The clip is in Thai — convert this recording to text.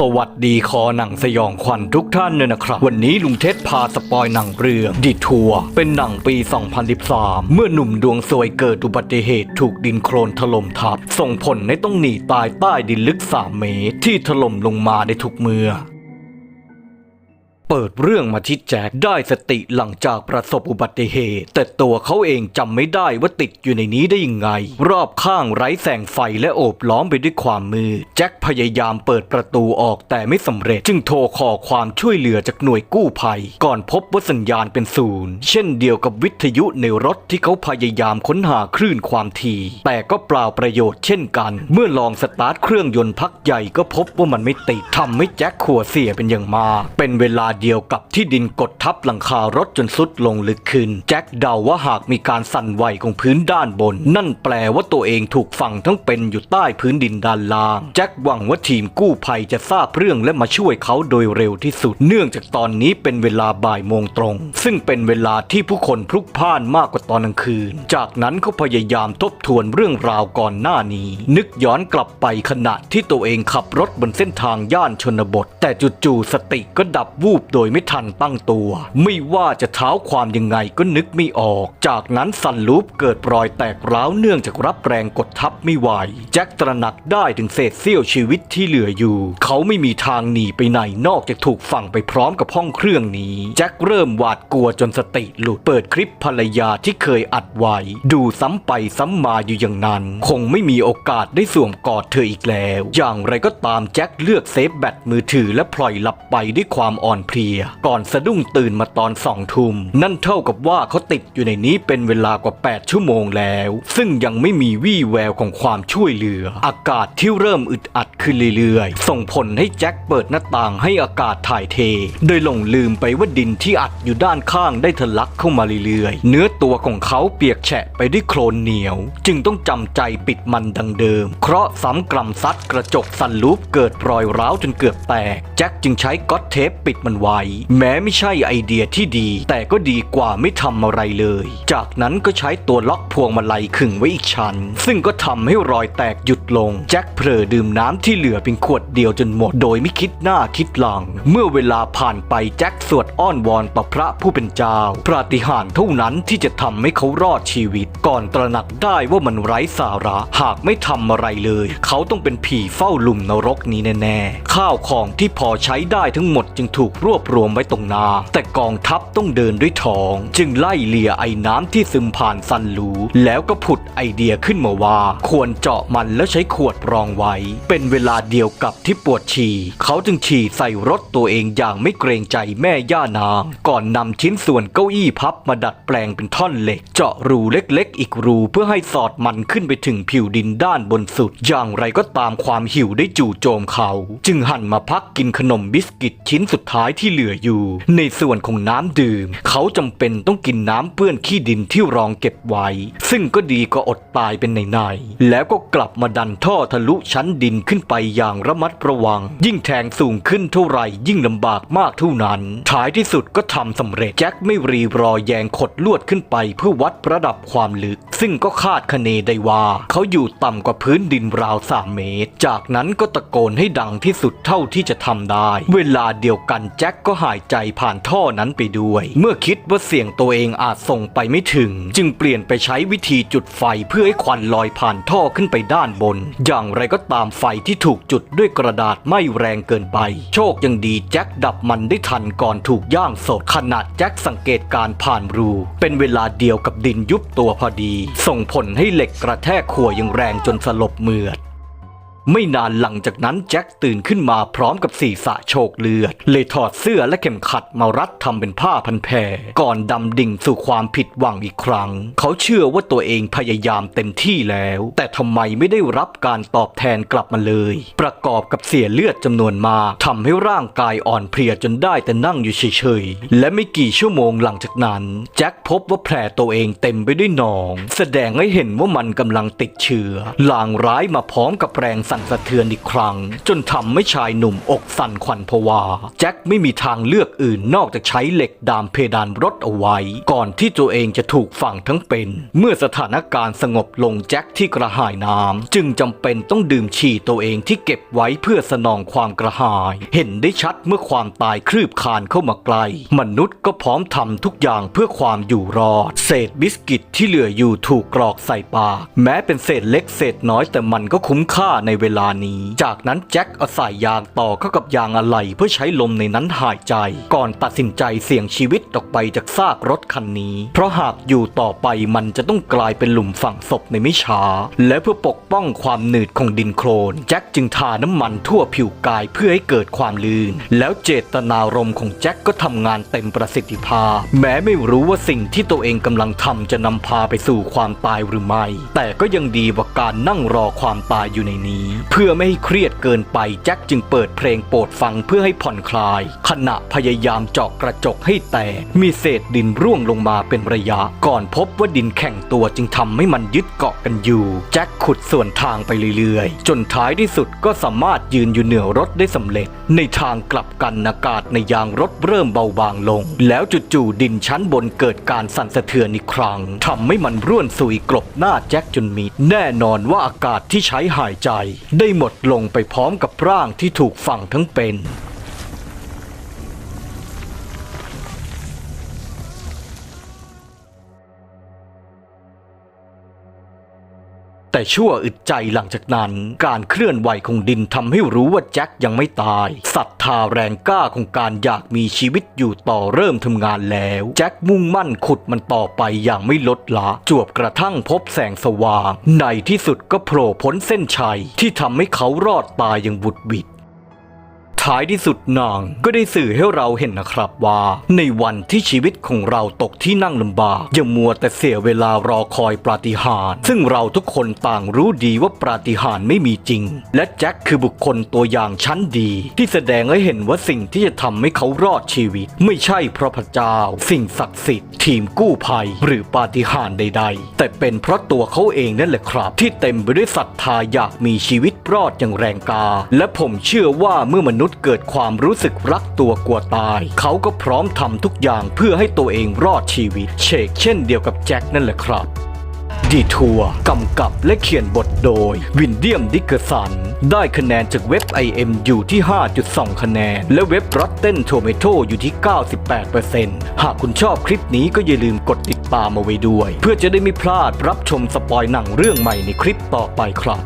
สวัสดีคอหนังสยองขวัญทุกท่านเลยนะครับ วันนี้ลุงเท็ดพาสปอยหนังเรื่องดิทัว เป็นหนังปี 2013 เมื่อหนุ่มดวงสวยเกิดอุบัติเหตุถูกดินโคลนถล่มทับ ส่งผลให้ต้องหนีตายใต้ดินลึก 3 เมตร ที่ถล่มลงมาได้ทุกเมื่อ เปิดเรื่องมาที่แจ็คได้สติหลังจากประสบอุบัติเหตุ แต่ตัวเขาเองจำไม่ได้ว่าติดอยู่ในนี้ได้ยังไง รอบข้างไร้แสงไฟและโอบล้อมไปด้วยความมืดแจ็คพยายามเปิดประตูออกแต่ไม่สำเร็จ จึงโทรขอความช่วยเหลือจากหน่วยกู้ภัย ก่อนพบว่าสัญญาณเป็นศูนย์เช่นเดียวกับวิทยุในรถที่เขาพยายามค้นหาคลื่นความถี่แต่ก็เปล่าประโยชน์เช่นกัน เมื่อลองสตาร์ทเครื่องยนต์พักใหญ่ก็พบว่ามันไม่ติดทำให้แจ็คขัวเสียเป็นอย่างมากเป็นเวลาเดียวกับที่ดินกดทับหลังคารถจนสุดลงลึกขึ้น แจ็คเดาว่าหากมีการสั่นไหวของพื้นด้านบน นั่นแปลว่าตัวเองถูกฝังทั้งเป็นอยู่ใต้พื้นดินด้านล่าง แจ็คหวังว่าทีมกู้ภัยจะทราบเรื่องและมาช่วยเขาโดยเร็วที่สุด เนื่องจากตอนนี้เป็นเวลาบ่ายโมงตรง ซึ่งเป็นเวลาที่ผู้คนพลุกพล่านมากกว่าตอนกลางคืน จากนั้นเขาพยายามทบทวนเรื่องราวก่อนหน้านี้ นึกย้อนกลับไปขณะที่ตัวเองขับรถบนเส้นทางย่านชนบท แต่จู่ๆสติก็ดับวูบโดยไม่ทันตั้งตัว ไม่ว่าจะเท้าความยังไงก็นึกไม่ออก จากนั้นซันลูปเกิดรอยแตกร้าวเนื่องจากรับแรงกดทับไม่ไหว แจ็คตระหนักได้ถึงเศษเสี้ยวชีวิตที่เหลืออยู่ เขาไม่มีทางหนีไปไหนนอกจากถูกฝังไปพร้อมกับห้องเครื่องนี้ แจ็คเริ่มหวาดกลัวจนสติหลุดเปิดคลิปภรรยาที่เคยอัดไว้ ดูซ้ำไปซ้ำมาอยู่อย่างนั้น คงไม่มีโอกาสได้สวมกอดเธออีกแล้ว อย่างไรก็ตามแจ็คเลือกเซฟแบตมือถือและปล่อยหลับไปด้วยความอ่อนเพลียก่อนสะดุ้งตื่นมาตอนสองทุ่มนั่นเท่ากับว่าเขาติดอยู่ในนี้เป็นเวลากว่า 8 ชั่วโมงแล้ว ซึ่งยังไม่มีวี่แววของความช่วยเหลือ อากาศที่เริ่มอึดอัดขึ้นเรื่อยๆ ส่งผลให้แจ็คเปิดหน้าต่างให้อากาศถ่ายเท โดยหลงลืมไปว่าดินที่อัดอยู่ด้านข้างได้ทะลักเข้ามาเรื่อยๆ เนื้อตัวของเขาเปียกแฉะไปด้วยโคลนเหนียว จึงต้องจำใจปิดมันดังเดิม เคราะห์ซ้ำกรำซัดกระจกสันลูปเกิดรอยร้าวจนเกือบแตก แจ็คจึงใช้ก๊อตเทปปิดมันไว้แม้ไม่ใช่ไอเดียที่ดี แต่ก็ดีกว่าไม่ทำอะไรเลย จากนั้นก็ใช้ตัวล็อกพวงมาลัยขึงไว้อีกชั้น ซึ่งก็ทำให้รอยแตกหยุดลง แจ็คเผลอดื่มน้ำที่เหลือเพียงขวดเดียวจนหมด โดยไม่คิดหน้าคิดหลัง เมื่อเวลาผ่านไปแจ็คสวดอ้อนวอนต่อพระผู้เป็นเจ้า ปาฏิหาริย์เท่านั้นที่จะทำให้เขารอดชีวิต ก่อนตระหนักได้ว่ามันไร้สาระ หากไม่ทำอะไรเลย เขาต้องเป็นผีเฝ้าหลุมนรกนี้แน่ๆข้าวของที่พอใช้ได้ทั้งหมดจึงถูกรวบรวมไว้ตรงหนาแต่กองทัพต้องเดินด้วยท้อง จึงไล่เลียไอ้น้ำที่ซึมผ่านซันรูแล้วก็ผุดไอเดียขึ้นมาว่า ควรเจาะมันแล้วใช้ขวดรองไว้ เป็นเวลาเดียวกับที่ปวดฉี่เขาจึงฉี่ใส่รถตัวเองอย่างไม่เกรงใจแม่ย่านาง ก่อนนำชิ้นส่วนเก้าอี้พับมาดัดแปลงเป็นท่อนเหล็ก เจาะรูเล็กๆ อีกรูเพื่อให้สอดมันขึ้นไปถึงผิวดินด้านบนสุด อย่างไรก็ตามความหิวได้จู่โจมเขา จึงหันมาพักกินขนมบิสกิตชิ้นสุดท้ายที่ที่เหลืออยู่ ในส่วนของน้ำดื่ม เขาจำเป็นต้องกินน้ำเปื้อนขี้ดินที่รองเก็บไว้ ซึ่งก็ดีกว่าอดตายเป็นในๆแล้วก็กลับมาดันท่อทะลุชั้นดินขึ้นไปอย่างระมัดระวัง ยิ่งแทงสูงขึ้นเท่าไหร่ยิ่งลำบากมากเท่านั้น ท้ายที่สุดก็ทำสำเร็จแจ็คไม่รีรอแยงขดลวดขึ้นไปเพื่อวัดระดับความลึก ซึ่งก็คาดคะเนได้ว่า เขาอยู่ต่ำกว่าพื้นดินราวสามเมตร จากนั้นก็ตะโกนให้ดังที่สุดเท่าที่จะทำได้ เวลาเดียวกันแจ็ค็คก็หายใจผ่านท่อนั้นไปด้วย เมื่อคิดว่าเสียงตัวเองอาจส่งไปไม่ถึง จึงเปลี่ยนไปใช้วิธีจุดไฟเพื่อให้ควันลอยผ่านท่อขึ้นไปด้านบน อย่างไรก็ตามไฟที่ถูกจุดด้วยกระดาษไม่แรงเกินไป โชคยังดีแจ็คดับมันได้ทันก่อนถูกย่างสดขนาดแจ็คสังเกตการผ่านรู เป็นเวลาเดียวกับดินยุบตัวพอดี ส่งผลให้เหล็กกระแทกขัวอย่างแรงจนสลบเมือด ไม่นานหลังจากนั้นแจ็คตื่นขึ้นมาพร้อมกับศีรษะโชกเลือด เลยถอดเสื้อและเข็มขัดมารัดทำเป็นผ้าพันแผลก่อนดำดิ่งสู่ความผิดหวังอีกครั้ง เขาเชื่อว่าตัวเองพยายามเต็มที่แล้ว แต่ทำไมไม่ได้รับการตอบแทนกลับมาเลย ประกอบกับเสียเลือดจำนวนมากทำให้ร่างกายอ่อนเพลียจนได้แต่นั่งอยู่เฉยๆ และไม่กี่ชั่วโมงหลังจากนั้น แจ็คพบว่าแผลตัวเองเต็มไปด้วยหนอง แสดงให้เห็นว่ามันกำลังติดเชื้อลางร้ายมาพร้อมกับแรงสั่นสั่นสะเทือนอีกครั้ง จนทำให้ชายหนุ่มอกสั่นขวัญผวา แจ็คไม่มีทางเลือกอื่นนอกจากใช้เหล็กดามเพดานรถเอาไว้ ก่อนที่ตัวเองจะถูกฝังทั้งเป็น เมื่อสถานการณ์สงบลงแจ็คที่กระหายน้ำจึงจำเป็นต้องดื่มฉี่ตัวเองที่เก็บไว้เพื่อสนองความกระหาย เห็นได้ชัดเมื่อความตายคลืบคลานเข้ามาใกล้มนุษย์ก็พร้อมทำทุกอย่างเพื่อความอยู่รอด เศษบิสกิตที่เหลืออยู่ถูกกรอกใส่ปากแม้เป็นเศษเล็กเศษน้อยแต่มันก็คุ้มค่าในเวลานี้ จากนั้นแจ็คเอาสายยางต่อเข้ากับยางอะไหล่เพื่อใช้ลมในนั้นหายใจ ก่อนตัดสินใจเสี่ยงชีวิตออกไปจากซากรถคันนี้ เพราะหากอยู่ต่อไปมันจะต้องกลายเป็นหลุมฝังศพในไม่ช้า และเพื่อปกป้องความหนืดของดินโคลนแจ็คจึงทาน้ำมันทั่วผิวกายเพื่อให้เกิดความลื่น แล้วเจตนารมณ์ของแจ็คก็ทำงานเต็มประสิทธิภาพ แม้ไม่รู้ว่าสิ่งที่ตัวเองกำลังทำจะนำพาไปสู่ความตายหรือไม่ แต่ก็ยังดีกว่าการนั่งรอความตายอยู่ในนี้เพื่อไม่ให้เครียดเกินไปแจ็คจึงเปิดเพลงโปรดฟังเพื่อให้ผ่อนคลาย ขณะพยายามเจาะกระจกให้แตกมีเศษดินร่วงลงมาเป็นระยะ ก่อนพบว่าดินแข็งตัวจึงทำให้มันยึดเกาะกันอยู่ แจ็คขุดส่วนทางไปเรื่อยๆ จนท้ายที่สุดก็สามารถยืนอยู่เหนือรถได้สำเร็จ ในทางกลับกันอากาศในยางรถเริ่มเบาบางลง แล้วจู่ๆดินชั้นบนเกิดการสั่นสะเทือนอีกครั้งทำให้มันร่วนสุยกลบหน้าแจ็คจนมิดแน่นอนว่าอากาศที่ใช้หายใจได้หมดลงไปพร้อมกับร่างที่ถูกฝังทั้งเป็น แต่ชั่วอึดใจหลังจากนั้น การเคลื่อนไหวของดินทำให้รู้ว่าแจ็คยังไม่ตายศรัทธาแรงกล้าของการอยากมีชีวิตอยู่ต่อเริ่มทำงานแล้ว แจ็คมุ่งมั่นขุดมันต่อไปอย่างไม่ลดละจวบกระทั่งพบแสงสว่าง ในที่สุดก็โผล่พ้นเส้นชัยที่ทำให้เขารอดตายอย่างบุดหวิด ท้ายที่สุดนางก็ได้สื่อให้เราเห็นนะครับว่า ในวันที่ชีวิตของเราตกที่นั่งลำบากอย่ามัวแต่เสียเวลารอคอยปาฏิหาริย์ซึ่งเราทุกคนต่างรู้ดีว่าปาฏิหาริย์ไม่มีจริง และแจ็คคือบุคคลตัวอย่างชั้นดี ที่แสดงให้เห็นว่าสิ่งที่จะทำให้เขารอดชีวิต ไม่ใช่เพราะพระเจ้า สิ่งศักดิ์สิทธิ์ทีมกู้ภัย หรือปาฏิหาริย์ใด ๆ แต่เป็นเพราะตัวเขาเองนั่นแหละครับ ที่เต็มไปด้วยศรัทธาอยากมีชีวิตรอดอย่างแรงกา และผมเชื่อว่าเมื่อมนุษย์เกิดความรู้สึกรักตัวกลัวตาย เขาก็พร้อมทำทุกอย่างเพื่อให้ตัวเองรอดชีวิต เชกเช่นเดียวกับแจ็คนั่นแหละครับดีทัวร์กำกับและเขียนบทโดย วินเดียมดิกเกอร์สัน ได้คะแนนจากเว็บ IM อยู่ที่ 5.2 คะแนน และเว็บ Rotten Tomato อยู่ที่ 98%หากคุณชอบคลิปนี้ก็อย่าลืมกดติดตามมาไว้ด้วย เพื่อจะได้ไม่พลาดรับชมสปอยหนังเรื่องใหม่ในคลิปต่อไปครับ